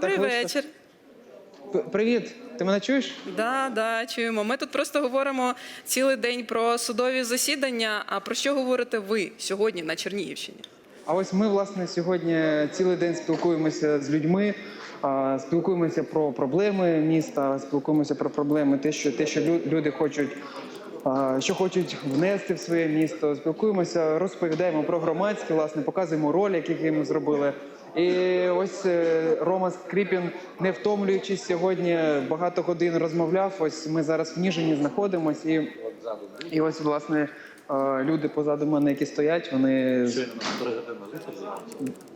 Добрий так вечір. Привіт, ти мене чуєш? Да, да, чуємо. Ми тут просто говоримо цілий день про судові засідання. А про що говорите ви сьогодні на Чернігівщині? А ось ми, власне, сьогодні цілий день спілкуємося з людьми, спілкуємося про проблеми міста, спілкуємося про проблеми, те, що те, що лю- люди хочуть. Що хочуть внести в своє місто, спілкуємося, розповідаємо про громадське, власне, показуємо ролик, який ми зробили. І ось е, Рома Скріпін, не втомлюючись сьогодні, багато годин розмовляв. Ось ми зараз в Ніжині знаходимося, і, і ось власне е, люди позаду мене, які стоять, вони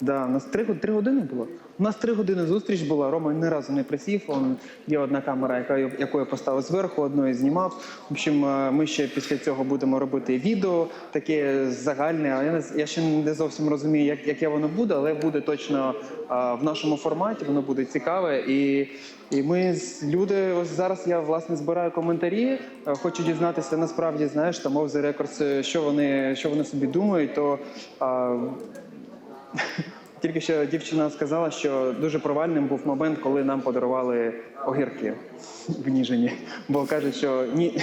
Да, у нас три, три години було. У нас три години зустріч була. Рома ні разу не присів. Он, є одна камера, яка, яку я поставив зверху, одну я знімав. В общем, е, ми ще після цього будемо робити відео таке загальне. Я, я ще не зовсім розумію, як, яке воно буде, але буде точно а, в нашому форматі, воно буде цікаве. І, і ми люди, ось зараз я власне збираю коментарі. е, Хочу дізнатися насправді, знаєш, там records, е, що вони, що вони собі думають, то. А, тільки що дівчина сказала, що дуже провальним був момент, коли нам подарували огірки в Ніжині. Бо кажуть, що Ні...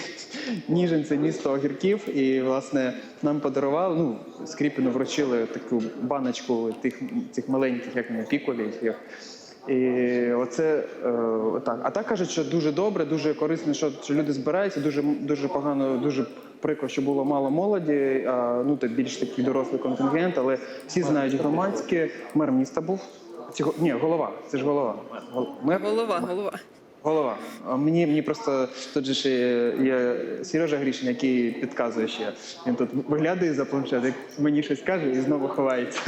Ніжин це місто огірків, і власне нам подарували, ну, Скріпіну вручили таку баночку тих цих маленьких, як не піколів. їх. І оце е, так. А так кажуть, що дуже добре, дуже корисно, що, що люди збираються. Дуже дуже погано, дуже прикро, що було мало молоді. А, ну так більш такий дорослий контингент, але всі знають громадське. Мер міста був. Цього ні, голова. Це ж голова. Гол- Мер? Голова, голова. Голова. А мені, мені просто тут же ще є, є Сережа Грішин, який підказує ще. Він тут виглядає за планшет, як мені щось каже і знову ховається.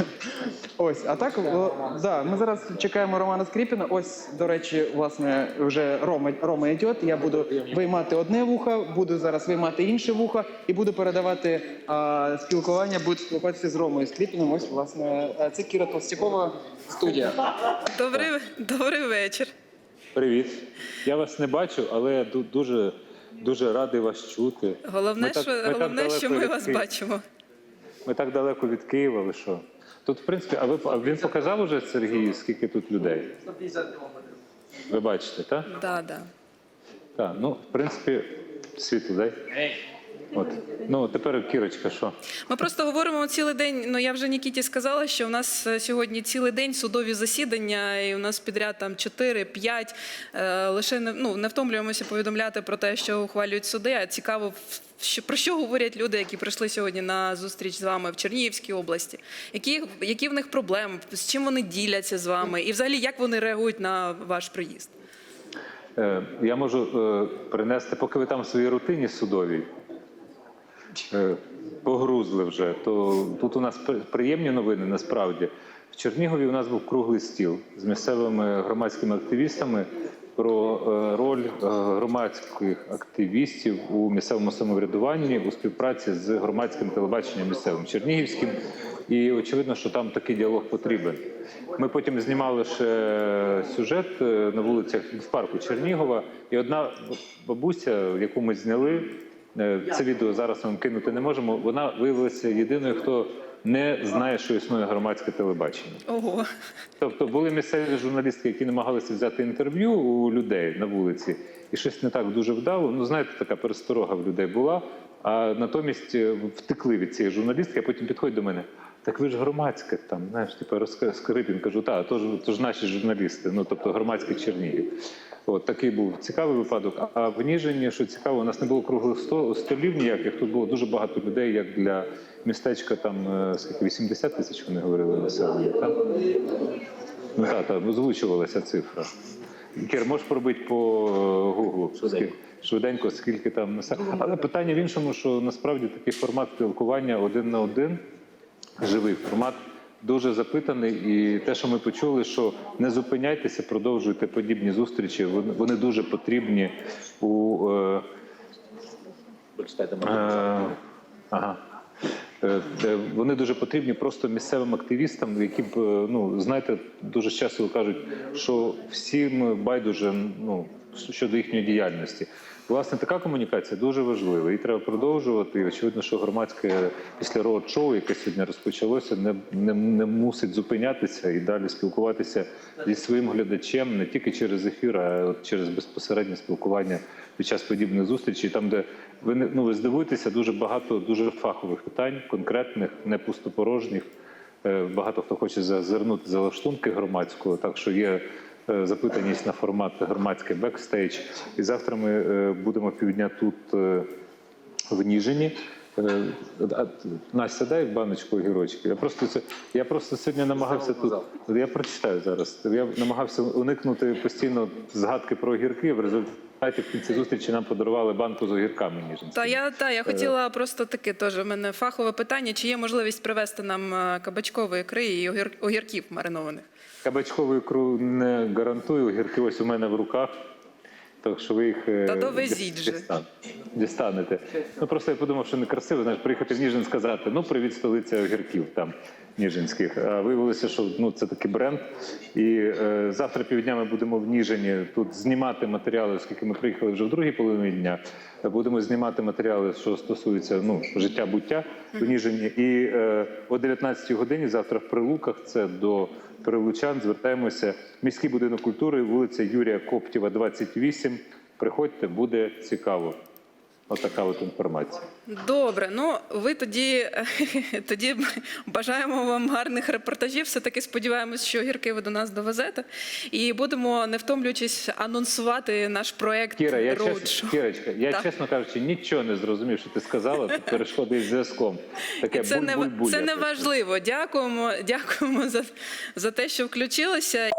Ось, а так, о, да, ми зараз чекаємо Романа Скріпіна. Ось, до речі, власне, вже Рома, Рома йде. Я буду виймати одне вухо, буду зараз виймати інше вухо і буду передавати а, спілкування, буду спілкуватися з Ромою Скріпіном. Ось, власне, це Кіра Толстякова, студія. Добрий, добрий вечір. Привіт. Я вас не бачу, але я дуже, дуже радий вас чути. Головне, Ми так- що, ми головне, що ми вас Києва. бачимо. Ми так далеко від Києва, ви що? Тут, в принципі, а ви а він показав уже Сергію, скільки тут людей? 150 кілометрів. Ви бачите, так? Да, да. Так, ну, в принципі, світло, дай. От. Ну, тепер Кірочка, що? Ми просто говоримо цілий день. Ну я вже Нікіті сказала, що в нас е, сьогодні цілий день судові засідання, і у нас підряд там 4-5. Е, лише не ну не втомлюємося повідомляти про те, що ухвалюють суди. А цікаво, що про що говорять люди, які прийшли сьогодні на зустріч з вами в Чернігівській області. Які, які в них проблеми, з чим вони діляться з вами, і взагалі як вони реагують на ваш приїзд? Е, я можу принести, поки ви там в своїй рутині судовій погрузли вже, то тут у нас приємні новини насправді. В Чернігові у нас був круглий стіл з місцевими громадськими активістами про е, роль е, громадських активістів у місцевому самоврядуванні у співпраці з громадським телебаченням місцевим чернігівським. І очевидно, що там такий діалог потрібен. Ми потім знімали ще сюжет е, на вулицях в парку Чернігова, і одна бабуся, яку ми зняли, е, це відео зараз вам кинути не можемо. Вона виявилася єдиною, хто не знає, що існує громадське телебачення. Ого, Тобто були місцеві журналістки, які намагалися взяти інтерв'ю у людей на вулиці, і щось не так дуже вдало. Ну, знаєте, така пересторога в людей була. А натомість е, втекли від цієї журналістки, а потім підходять до мене. Так ви ж громадське там, знаєш, типу розкрипін. Кажу, так, то ж, то ж наші журналісти, ну тобто громадський Чернігів. От такий був цікавий випадок. А в Ніжині, що цікаво, у нас не було круглих столів ніяких. Тут було дуже багато людей, як для містечка, там е, скільки 80 тисяч вони говорили населення. Так? Ну так, так, озвучувалася цифра. Кір, можеш пробити по е, гуглу скільки- швиденько, скільки там населення. Але питання в іншому, що насправді такий формат спілкування один на один, живий формат, дуже запитаний. І те, що ми почули, що не зупиняйтеся, продовжуйте подібні зустрічі. Вони, дуже потрібні у. Е, Е, Ага. Е, Вони дуже потрібні просто місцевим активістам, які б е, ну знаєте, дуже часто кажуть, що всім байдуже ну щодо їхньої діяльності. Власне, така комунікація дуже важлива. Її треба продовжувати. І очевидно, що громадське після роуд-шоу, яке сьогодні розпочалося, не, не, не мусить зупинятися і далі спілкуватися зі своїм глядачем не тільки через ефір, а через безпосереднє спілкування під час подібних зустрічей, там, де ви не ну ви здивуєтеся, дуже багато дуже фахових питань, конкретних, не пустопорожніх. Е, Багато хто хоче зазирнути за лаштунки громадського, так що є запитаність на формат громадський бекстейдж. І завтра ми е, будемо півдня тут е, в Ніжині. Е, а, Настя, дай баночку огірочків. Я просто це я просто сьогодні намагався тут. Я прочитаю зараз. Я намагався уникнути постійно згадки про огірки. В результаті в кінці зустрічі нам подарували банку з огірками ніжинськими. Та я та я хотіла просто таке теж. У мене фахове питання: чи є можливість привезти нам е, кабачкової ікри і огір, огірків маринованих? Кабачкову ікру не гарантую. Огірки ось у мене в руках. Так що ви їх е, Та довезіть же. дістан- дістанете. Ну просто я подумав, що некрасиво, знаєш, приїхати в Ніжин сказати, ну привіт, столиця огірків там ніжинських. Виявилося, що ну це такий бренд. І е, завтра півдня ми будемо в Ніжині тут знімати матеріали, оскільки ми приїхали вже в другій половині дня. е, Будемо знімати матеріали, що стосуються ну життя буття в Ніжині. І е, о 19 годині завтра в Прилуках це до прилучан. Звертаємося. Міський будинок культури, вулиця Юрія Коптєва, 28. Приходьте, буде цікаво. Отака от інформація. Добре, ну ви тоді, тоді бажаємо вам гарних репортажів. Все таки сподіваємось, що огірки ви до нас довезете, і будемо не втомлюючись анонсувати наш проект Кіра, я чесно, Кірочка, я Так. чесно кажучи, нічого не зрозумів, що ти сказала. Тут перешкоди із зв'язком. Таке це не буль-буль-буль це не якось. важливо. Дякуємо, дякуємо за, за те, що включилися.